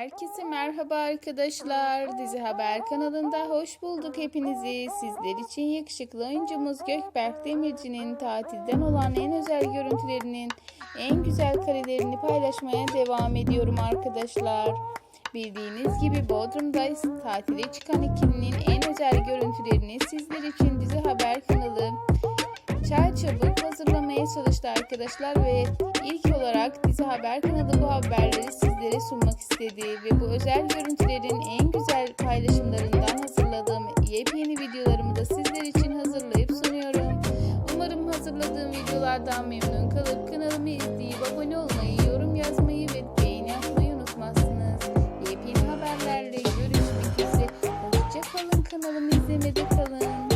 Herkese merhaba arkadaşlar. Dizi Haber kanalında hoş bulduk hepinizi. Sizler için yakışıklı oyuncumuz Gökberk Demirci'nin tatilden olan en özel görüntülerinin en güzel karelerini paylaşmaya devam ediyorum arkadaşlar. Bildiğiniz gibi Bodrum'da tatile çıkan ikilinin en özel görüntülerini sizler için Dizi Haber kanalı çay çabuk hazırlamaya çalıştı arkadaşlar ve ilk olarak Dizi Haber kanalı bu haberleri sizlere sunmak istediği ve bu özel görüntülerin en güzel paylaşımlarından hazırladığım yepyeni videolarımı da sizler için hazırlayıp sunuyorum. Umarım hazırladığım videolardan memnun kalıp kanalımı izleyip abone olmayı, yorum yazmayı ve beğeni atmayı unutmazsınız. Yepyeni haberlerle görüşmek üzere. Hoşçakalın kanalımı izlemede kalın.